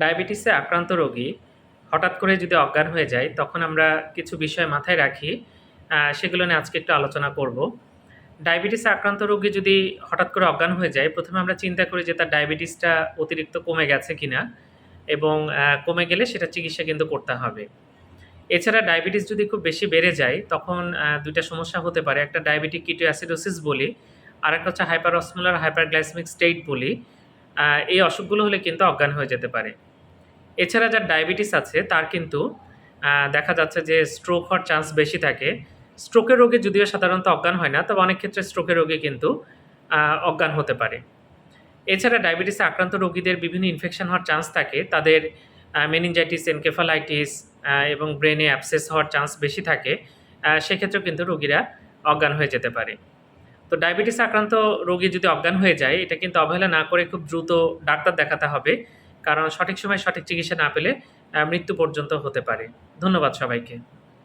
ডায়াবেটিসে আক্রান্ত রোগী হঠাৎ করে যদি অজ্ঞান হয়ে যায়, তখন আমরা কিছু বিষয় মাথায় রাখি। সেগুলো নিয়ে আজকে একটু আলোচনা করব। ডায়াবেটিসে আক্রান্ত রোগী যদি হঠাৎ করে অজ্ঞান হয়ে যায়, প্রথমে আমরা চিন্তা করি যে তার ডায়াবেটিসটা অতিরিক্ত কমে গেছে কিনা এবং কমে গেলে সেটা চিকিৎসা কিন্তু করতে হবে। এছাড়া ডায়াবেটিস যদি খুব বেশি বেড়ে যায়, তখন দুইটা সমস্যা হতে পারে। একটা ডায়াবেটিক কিটো অ্যাসিডোসিস বলি আর একটা হচ্ছে হাইপার অসমুলার হাইপারগ্লাইসমিক স্টেট বলি। এই অসুখগুলো হলে কিন্তু অজ্ঞান হয়ে যেতে পারে। এছাড়া যার ডায়াবেটিস আছে, তার কিন্তু দেখা যাচ্ছে যে স্ট্রোক হওয়ার চান্স বেশি থাকে। স্ট্রোকের রোগে যদিও সাধারণত অজ্ঞান হয় না, তবে অনেক ক্ষেত্রে স্ট্রোকের রোগে কিন্তু অজ্ঞান হতে পারে। এছাড়া ডায়াবেটিসে আক্রান্ত রোগীদের বিভিন্ন ইনফেকশন হওয়ার চান্স থাকে। তাদের মেনিনজাইটিস এনকেফালাইটিস এবং ব্রেনে অ্যাপসেস হওয়ার চান্স বেশি থাকে। সেক্ষেত্রেও কিন্তু রোগীরা অজ্ঞান হয়ে যেতে পারে। তো ডায়াবেটিস আক্রান্ত রোগী যদি অজ্ঞান হয়ে যায়, এটা কিন্তু অবহেলা না করে খুব দ্রুত ডাক্তার দেখাতে হবে। কারণ সঠিক সময় সঠিক চিকিৎসা না পেলে মৃত্যু পর্যন্ত হতে পারে। ধন্যবাদ সবাইকে।